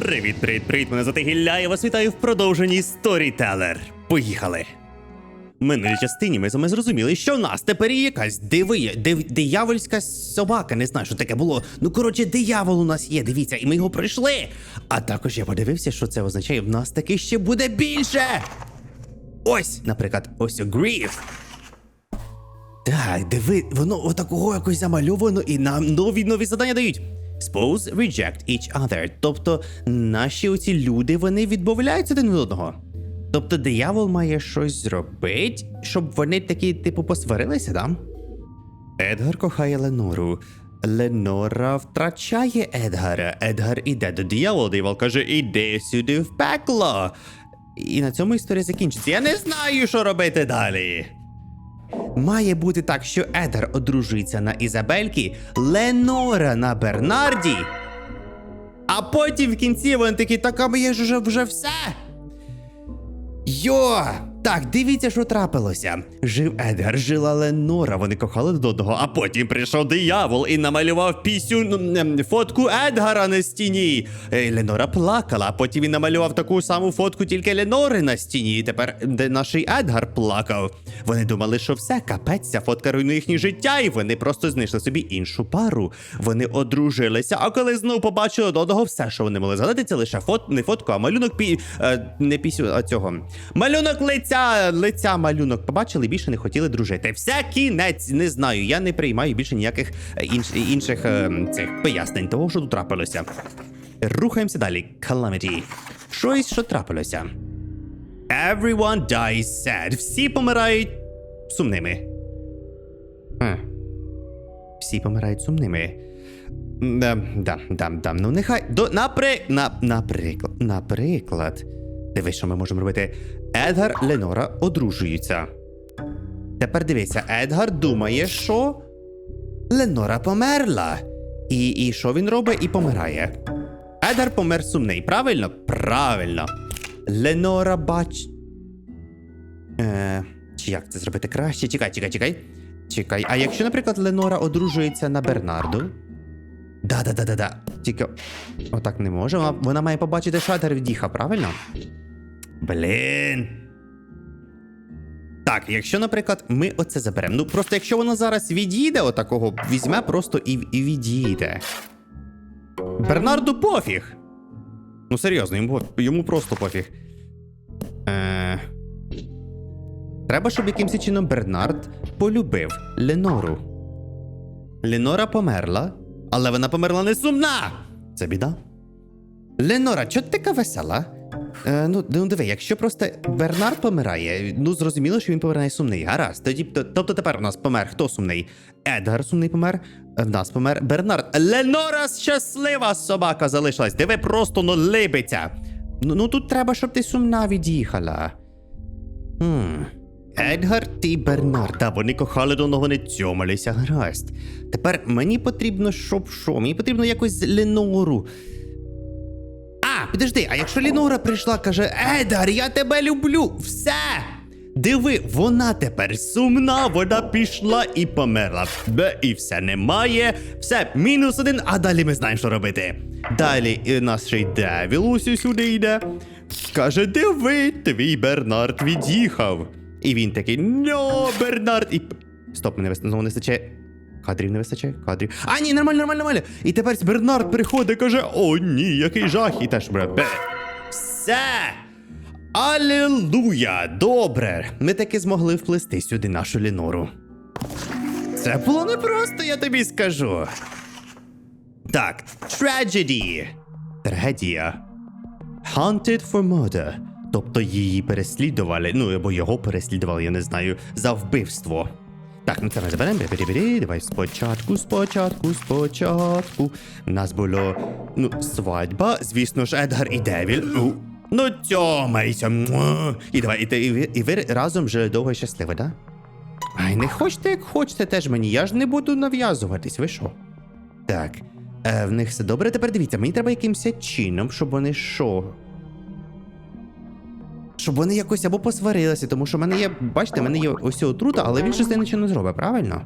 Привіт, привіт, привіт! Мене звати Гілля, я вас вітаю в продовженні Storyteller. Поїхали! Минулій частині ми з вами зрозуміли, що в нас тепер є якась диви, див, диявольська собака. Не знаю, що таке було. Ну коротше, диявол у нас є. Дивіться, і ми його пройшли. А також я подивився, що це означає. В нас таки ще буде більше. Ось, наприклад, ось Гріф. Так, диви, воно отакого якось замальовано, і нам нові нові завдання дають. Suppose reject each other. Тобто наші оці люди вони відмовляються один від одного. Тобто диявол має щось зробити, щоб вони такі, типу, посварилися, да? Едгар кохає Ленору. Ленора втрачає Едгара. Едгар іде до диявола. Диявол каже: іди сюди в пекло. І на цьому історія закінчиться. Я не знаю, що робити далі. Має бути так, що Едгар одружується на Ізабельки, Ленора на Бернарді. А потім в кінці вони такі, так а моє ж вже все. Йо! Так, дивіться, що трапилося. Жив Едгар, жила Ленора, вони кохали до одного, а потім прийшов диявол і намалював пісню м, м, фотку Едгара на стіні. Е, Ленора плакала, а потім він намалював таку саму фотку, тільки Ленори на стіні. І тепер де наш Едгар плакав. Вони думали, що все, капець, ця фотка руйнує їхнє життя, і вони просто знайшли собі іншу пару. Вони одружилися, а коли знову побачили до одного, все, що вони могли згадати, це лише фот, не фотку, а малюнок пі, е, не пісю, а цього. Малюнок лиця, лиця малюнок побачили, більше не хотіли дружити. Все кінець, не знаю. Я не приймаю більше ніяких е, інш, інших е, цих пояснень того, що тут трапилося. Рухаємося далі. Calamity. Щось, що трапилося. Everyone dies sad. Всі помирають сумними. Е. Всі помирають сумними. Да, да, да, да. Ну нехай. До, напри... на, наприклад. Наприклад. Дивись, що ми можемо робити. Едгар Ленора одружуються. Тепер дивися, Едгар думає, що Ленора померла. І, і що він робить? І помирає. Едгар помер сумний, правильно? Правильно. Ленора бач. Е, чи як це зробити краще? Чекай, чекай, чекай. Чекай. А якщо, наприклад, Ленора одружується на Бернарду? Да-да-да-да-да. Тільки отак не може. Вона, вона має побачити, що Едгар від'їхав, правильно? Блін. Так, якщо, наприклад, ми оце заберемо. Ну просто якщо вона зараз відійде, отакого, візьме просто і, і відійде. Бернарду пофіг. Ну серйозно, йому, йому просто пофіг. Е... Треба, щоб якимось чином Бернард полюбив Ленору. Ленора померла, але вона померла не сумна. Це біда. Ленора, чого ти така весела? Е, ну, ну диви, якщо просто Бернард помирає, ну зрозуміло, що він помирає сумний. Гаразд. Тоді, тобто тепер у нас помер хто сумний? Едгар сумний помер, е, в нас помер Бернард. Ленора щаслива собака залишилась. Диви, просто ну либиться. Ну, ну тут треба, щоб ти сумна від'їхала. Хм. Едгар і Бернарда, вони кохали до вони цьомалися, гаразд. Тепер мені потрібно, щоб що? Мені потрібно якось Ленору. Підожди, а якщо Лінора прийшла, каже: Едар, я тебе люблю, все. Диви, вона тепер сумна, вона пішла і померла. Бе, і все немає. Все, мінус один, а далі ми знаємо, що робити. Далі і наш ще й Девіл усі сюди йде. Каже, диви, твій Бернард від'їхав. І він такий: но, Бернард. І. Стоп, мене знову не вистачає. Кадрів не вистачає? Кадрів. А, ні, нормально, нормально, нормально. І тепер Бернард приходить і каже: О, ні, який жах, і теж бре. Все. Алілуя! Добре. Ми таки змогли вплести сюди нашу Лінору. Це було непросто, я тобі скажу. Так, tragedy. Трагедія. Hunted for murder. Тобто її переслідували, ну або його переслідували, я не знаю, за вбивство. Так, ну це ми заберемо. Давай спочатку, спочатку, спочатку. У нас було ну, свадьба, звісно ж, Едгар і Девіль. Ну, ну цьомайся. І давай, і, ти- і, ви, разом жили довго і щасливо, да? Ай, не хочете, як хочете теж мені. Я ж не буду нав'язуватись, ви що? Так. Е, в них все добре. Тепер дивіться, мені треба якимось чином, щоб вони що? Щоб вони якось або посварилися, тому що в мене є, бачите, в мене є ось отрута, але він щось нічого не зробить, правильно?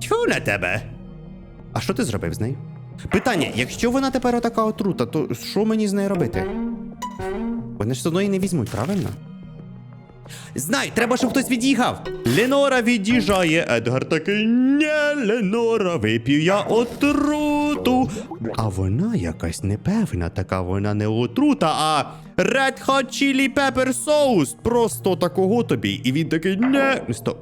Тьфу на тебе! А що ти зробив з нею? Питання: якщо вона тепер отака отрута, то що мені з нею робити? Вони ж все одно не візьмуть, правильно? Знай, треба, щоб хтось від'їхав. Ленора від'їжджає. Едгар такий, не, Ленора, вип'ю я отруту. А вона якась непевна, така вона не отрута, а Red Hot Chili Pepper Sauce. Просто такого тобі. І він такий, не. Стоп.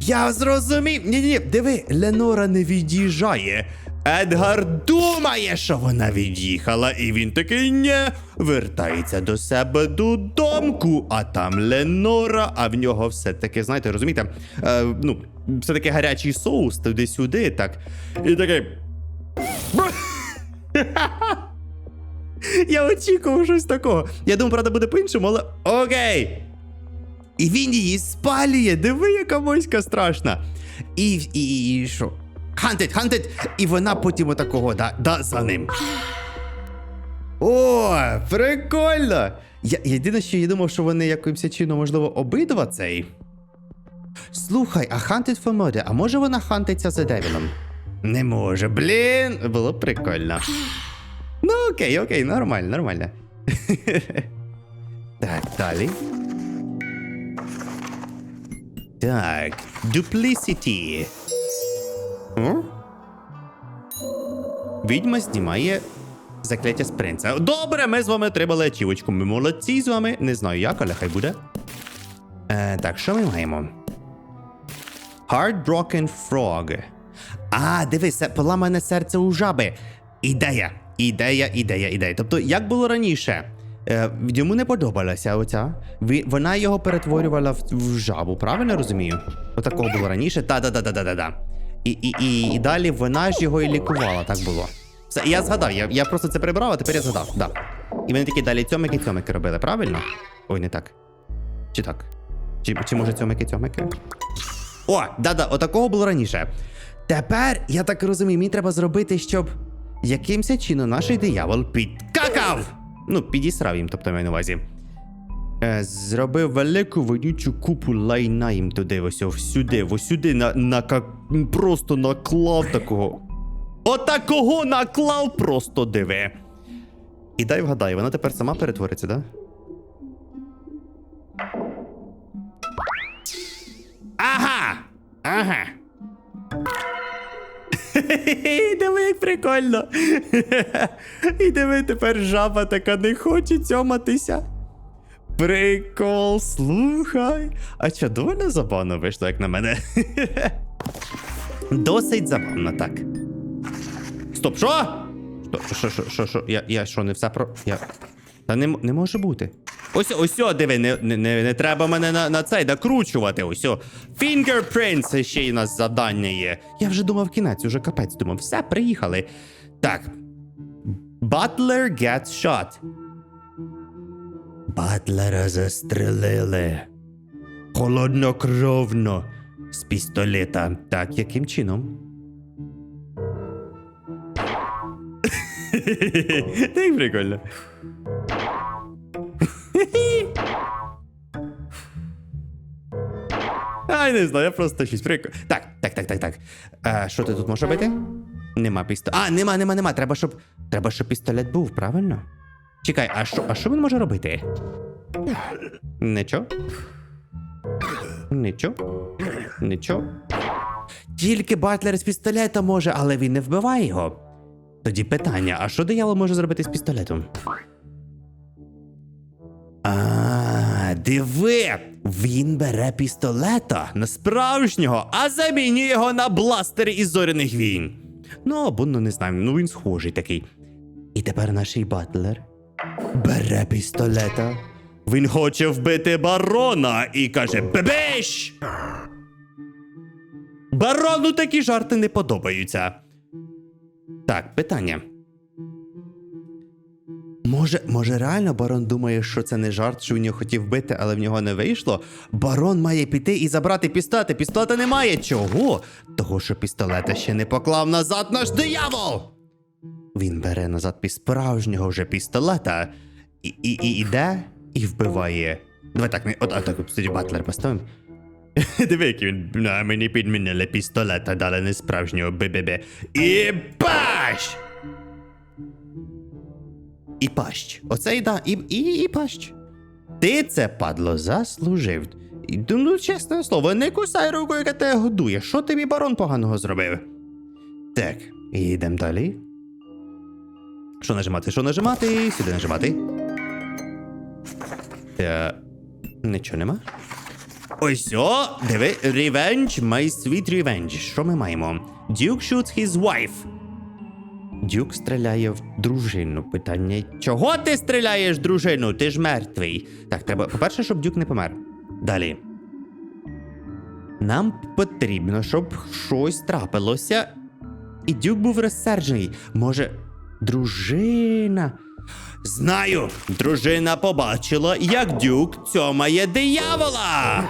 Я зрозумів. Ні, ні, диви, Ленора не від'їжджає. Едгар думає, що вона від'їхала, і він такий не вертається до себе додомку, а там Ленора, а в нього все-таки, знаєте, розумієте, е, ну, все-таки гарячий соус туди-сюди, так. І такий. Я очікував щось такого. Я думав, правда, буде по-іншому, але окей. І він її спалює. Диви, яка моська страшна. І, і, і що? Хантить, хантить, і вона потім отакого, да, да, за ним. О, прикольно! Я єдине, що я думав, що вони якимось чином, можливо, обидва цей. Слухай, а Hunted for Murder, а може вона хантиться за Девілом? Не може, блін! Було б прикольно. Ну, окей, окей, нормально, нормально. так, далі. Так, Duplicity. О? Відьма знімає закляття з принца. Добре, ми з вами отримали ачівочку. Ми молодці з вами. Не знаю як, але хай буде. Е, так, що ми маємо? Heartbroken Frog. А, дивись, це поламане серце у жаби. Ідея, ідея, ідея, ідея. Тобто, як було раніше? Е, йому не подобалася оця. Вона його перетворювала в, в жабу, правильно розумію? Отакого було раніше. Та-да-да-да-да-да. І, і, і, і далі вона ж його і лікувала, так було. Все, я згадав, я, я просто це прибрав, а тепер я згадав. Да. І вони такі далі цьомики цьомики робили, правильно? Ой, не так. Чи так? Чи, чи може цьомики цьомики? О, да-да, отакого було раніше. Тепер, я так розумію, мені треба зробити, щоб якимся чином наш диявол підкакав! Ну, підісрав їм, тобто маю на увазі. Е, зробив велику вонючу купу лайна їм туди, ось о, всюди, ось сюди, на, на, просто наклав такого. Отакого наклав просто диви. І дай вгадаю, вона тепер сама перетвориться, да? Ага! Ага. Диви, як прикольно. І диви, тепер жаба така не хоче цьоматися. Прикол, слухай. А що, доволі забавно вийшло, як на мене. Досить забавно, так. Стоп, що? Що, що, що, що, що? Я, я що, не все про. Я... Та не, не може бути. Ось, ось, диви, не, не, не, не треба мене на, на цей накручувати. Ось. Fingerprints ще й у нас завдання є. Я вже думав кінець, уже капець думав. Все, приїхали. Так. Butler gets shot. Батлера застрелили. Холоднокровно. З пістолета. Так, яким чином? Так прикольно. Ай, не знаю, я просто щось прикольно. Так, так, так, так, так. А, що ти тут можеш робити? Нема пістолета. А, нема, нема, нема. Треба, щоб. Треба, щоб пістолет був, правильно? Чекай, а що, а що він може робити? Нічого. Нічого. Нічого. Тільки Батлер з пістолета може, але він не вбиває його. Тоді питання: а що диявол може зробити з пістолетом? А, диви! Він бере пістолета на справжнього, а замінює його на бластери із зоряних війн. Ну, або ну не знаю, ну він схожий такий. І тепер наш батлер бере пістолета. Він хоче вбити барона і каже: Бебеш! Барону такі жарти не подобаються. Так, питання. Може, може, реально барон думає, що це не жарт, що він його хотів вбити, але в нього не вийшло. Барон має піти і забрати пістолети. Пістолета немає. Чого? Того, що пістолета ще не поклав назад наш диявол. Він бере назад пі справжнього вже пістолета і, і, і іде і вбиває. Давай так, не, от, от так, тоді батлер поставимо. Диви, який він на мені підмінили пістолета, дали не справжнього бе-бе-бе. І пащ! І пащ. Оце і да, і, і, і пащ. Ти це, падло, заслужив. Ну, чесне слово, не кусай руку, яка тебе годує. Що тобі барон поганого зробив? Так, йдемо далі. Що нажимати? Що нажимати? Сюди нажимати. Е, нічого нема. Ось о, диви, revenge, my sweet revenge. Що ми маємо? Duke shoots his wife. Дюк стріляє в дружину. Питання: чого ти стріляєш дружину? Ти ж мертвий. Так, треба, по-перше, щоб дюк не помер. Далі. Нам потрібно, щоб щось трапилося. І дюк був розсерджений. Може, дружина. Знаю, дружина побачила, як дюк цьомає диявола.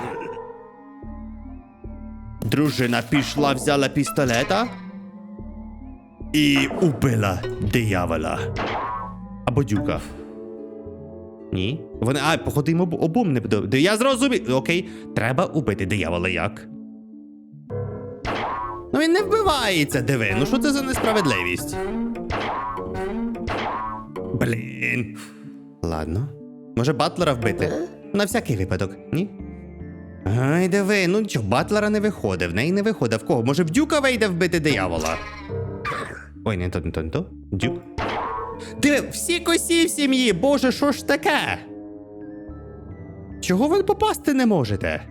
Дружина пішла, взяла пістолета і убила диявола. Або дюка. Ні. Вони. А, походу, їм об, обом не буде. Я зрозумів. Окей, треба убити диявола як. Ну він не вбивається, диви. Ну що це за несправедливість? Блін. Ладно. Може батлера вбити? На всякий випадок, ні? Ай, диви, ну нічого, батлера не виходить, в неї не виходить. В кого? Може в дюка вийде вбити диявола? Ой, не то, не то, не то. Дюк. Диви, всі косі в сім'ї, боже, що ж таке? Чого ви попасти не можете?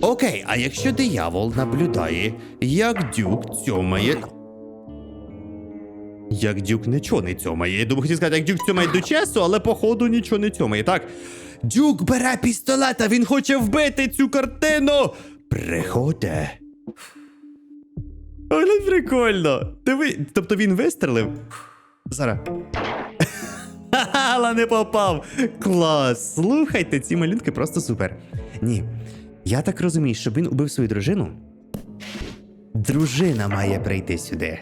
Окей, а якщо диявол наблюдає, як дюк цьомає. Як дюк нічого не цьомає. Я думаю, хотів сказати, як дюк цьомає до часу, але походу нічого не цьомає. Так. Дюк бере пістолета, він хоче вбити цю картину. Приходе. Але прикольно. Диви, тобто він вистрелив. Зараз. Але не попав. Клас. Слухайте, ці малюнки просто супер. Ні. Я так розумію, щоб він убив свою дружину. Дружина має прийти сюди.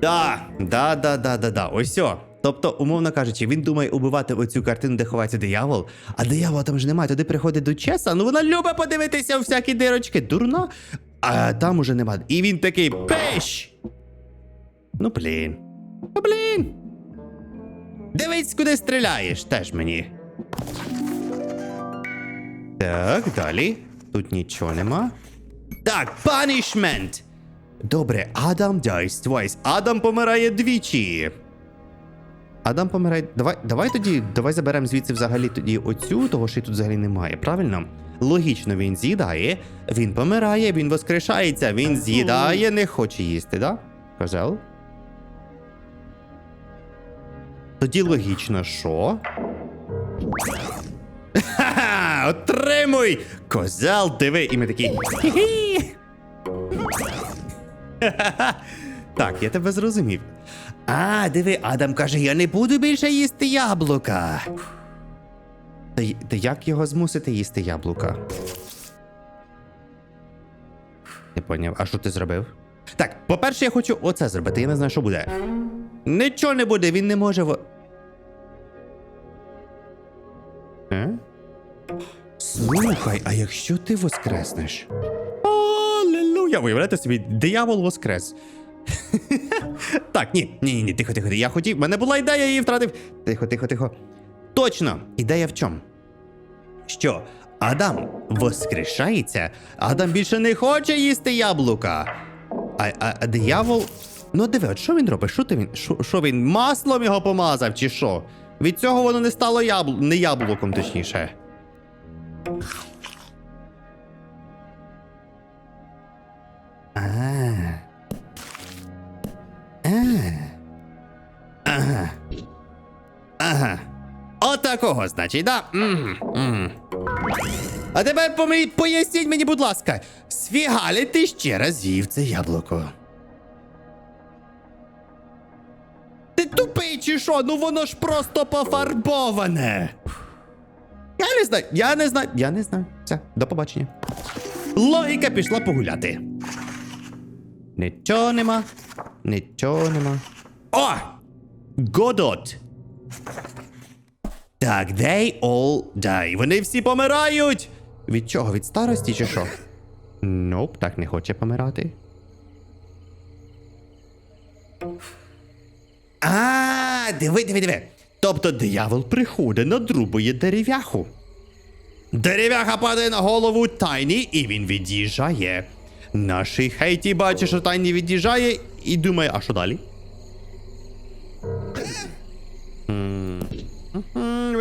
Да, да, да, да, да, да. Ось о. Тобто, умовно кажучи, він думає убивати оцю картину, де ховається диявол, а диявола там ж немає. Туди приходить до Чеса, ну вона любить подивитися у всякі дирочки. Дурно. А там уже немає. І він такий пиш. Ну блін. Ну блін. Дивись, куди стріляєш, теж мені. Так, далі. Тут нічого нема. Так, punishment. Добре, Адам dies twice. Адам помирає двічі. Адам помирає. Давай, давай тоді, давай заберемо звідси взагалі тоді оцю, того що й тут взагалі немає, правильно? Логічно, він з'їдає, він помирає, він воскрешається, він з'їдає, не хоче їсти, да? Козел? Тоді логічно, що? Ха-ха! Отримуй! Козел, диви! І ми такі. «Хі-хі!» Так, я тебе зрозумів. А, диви, Адам каже, я не буду більше їсти яблука. Та, та як його змусити їсти яблука? Не поняв, а що ти зробив? Так, по-перше, я хочу оце зробити, я не знаю, що буде. Нічого не буде, він не може. во- Е? Слухай, а якщо ти воскреснеш? Аллилуйя! Уявляєте собі, диявол воскрес. так, ні, ні, ні, тихо, тихо. Я хотів. в мене була ідея, я її втратив. Тихо, тихо, тихо. Точно! Ідея в чому? Що Адам воскрешається, Адам більше не хоче їсти яблука. А, а, а диявол. Ну диви, от що він робить? Що він? Що, він маслом його помазав, чи що? Від цього воно не стало ябл... не яблуком, точніше. А. Отакого, значить, да? А тепер поясніть мені, будь ласка, сфігалі ти ще раз їв це яблуко. Ти тупий чи що? Ну воно ж просто пофарбоване. Я не знаю, я не знаю, я не знаю. Все, до побачення. Логіка пішла погуляти. Нічого нема. Нічого нема. О! Godot. Так, they all die. Вони всі помирають. Від чого? Від старості чи що? Ноп, так не хоче помирати. А, диви, диви, диви. Тобто диявол приходить, надрубує дерев'яху. Дерев'яха падає на голову Тайні, і він від'їжджає. Наший Хейті бачить, що Тайні від'їжджає, і думає, а що далі?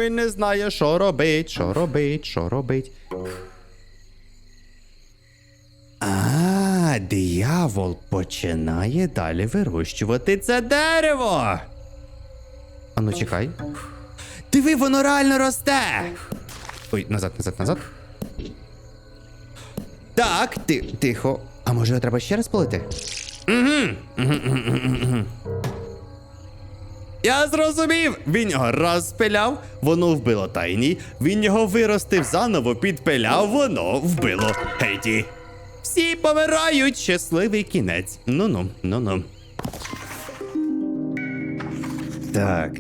Він не знає, що робить, що робить, що робить. А, диявол починає далі вирощувати це дерево. Ану, чекай. Диви, воно реально росте. Ой, назад, назад, назад. Так, ти, тихо. А може його треба ще раз полити? Угу. Я зрозумів! Він його розпиляв, воно вбило тайні. Він його виростив заново, підпиляв, воно вбило Хейті. Всі помирають, щасливий кінець. Ну-ну, ну-ну. Так.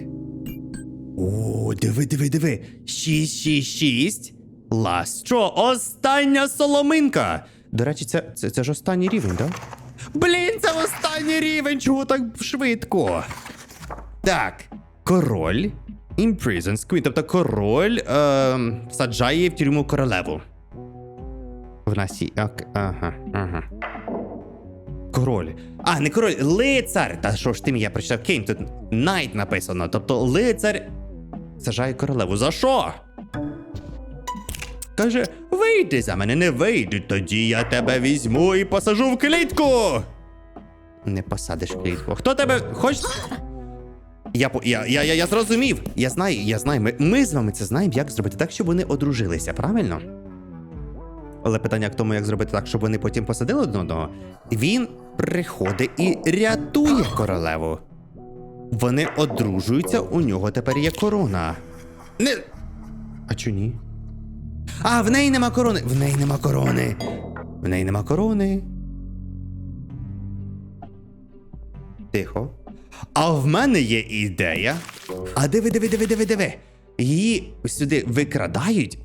О, диви, диви, диви. 666. Ласт. Що, остання соломинка. До речі, це, це, це ж останній рівень, так? Блін, це останній рівень, чого так швидко? Так, король. Imprisons Queen, тобто король е, саджає в тюрму королеву. В нас є. Ага, ага. Король. А, не король, лицар. Та що ж ти мені я прочитав Кейн, тут Найт написано. Тобто лицар сажає королеву. За що? Каже, вийди за мене, не вийди, тоді я тебе візьму і посажу в клітку. Не посадиш в клітку. Хто тебе хоче. Я, я, я, я, я зрозумів. Я знаю, я знаю. Ми, ми з вами це знаємо, як зробити так, щоб вони одружилися, правильно? Але питання в тому, як зробити так, щоб вони потім посадили один одного. Він приходить і рятує королеву. Вони одружуються, у нього тепер є корона. Не. А чо ні? А, в неї нема корони. В неї нема корони. В неї нема корони. Тихо. А в мене є ідея. А диви, диви, диви, диви, диви. Її сюди викрадають.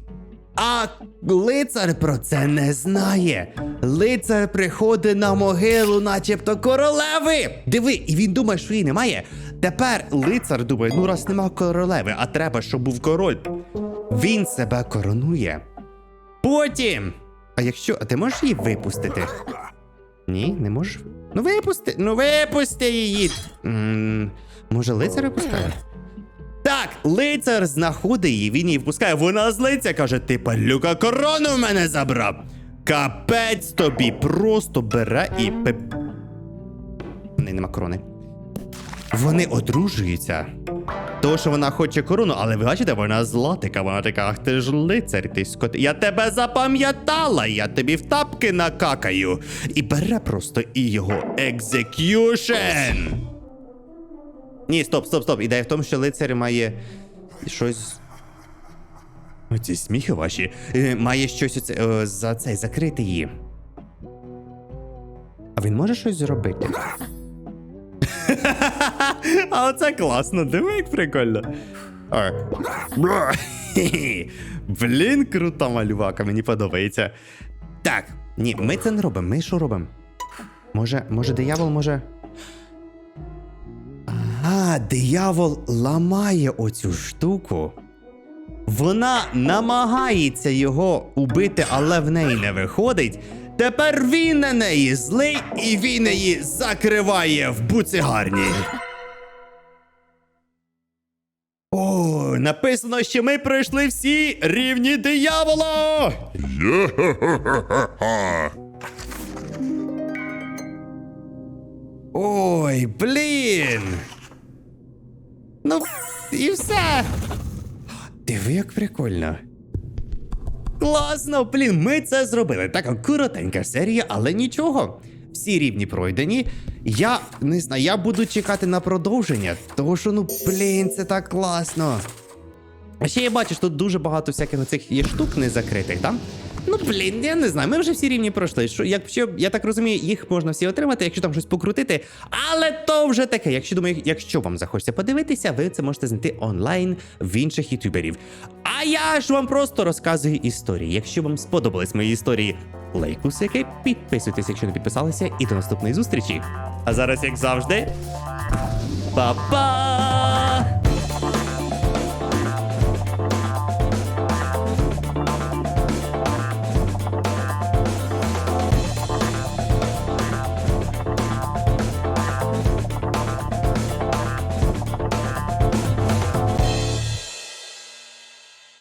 А лицар про це не знає. Лицар приходить на могилу, начебто королеви. Диви, і він думає, що її немає. Тепер лицар думає, ну раз нема королеви, а треба, щоб був король. Він себе коронує. Потім. А якщо. А ти можеш її випустити? Ні, не можеш. Ну випусти, ну випусти її. може, лицар випускає? Так, лицар знаходить її, він її впускає. Вона злиться, каже: ти палюка корону в мене забрав. Капець тобі просто бере і пеп. В неї нема корони. Вони одружуються. Тому що вона хоче корону, але ви бачите, вона зла така, вона така, ах ти ж лицар, ти скот. Я тебе запам'ятала, я тобі в тапки накакаю. І бере просто і його екзекюшн. Ні, стоп, стоп, стоп. Ідея в тому, що лицар має щось. Оці сміхи ваші. Е, Має щось оце, е, за цей закрити її. А він може щось зробити? А оце класно, диви, як прикольно. Блін, крута малювака, мені подобається. Так, ні, ми це не робимо. Ми що робимо? Може, може, диявол може. А, диявол ламає оцю штуку. Вона намагається його убити, але в неї не виходить. Тепер він на неї злий і він її закриває в буцигарні. О, написано, що ми пройшли всі рівні диявола. Ой, блін. Ну, і все. Диви, як прикольно. Класно, блін, ми це зробили. Така коротенька серія, але нічого. Всі рівні пройдені. Я не знаю, я буду чекати на продовження, тому що, ну, блін, це так класно. А ще я бачу, що тут дуже багато всяких оцих є штук незакритих, так? Ну блін, я не знаю. Ми вже всі рівні пройшли. Що, якщо я так розумію, їх можна всі отримати, якщо там щось покрутити. Але то вже таке. Якщо думаю, якщо вам захочеться подивитися, ви це можете знайти онлайн в інших ютуберів. А я ж вам просто розказую історії. Якщо вам сподобались мої історії, лайкусики, підписуйтесь, якщо не підписалися, і до наступної зустрічі. А зараз, як завжди, па-па!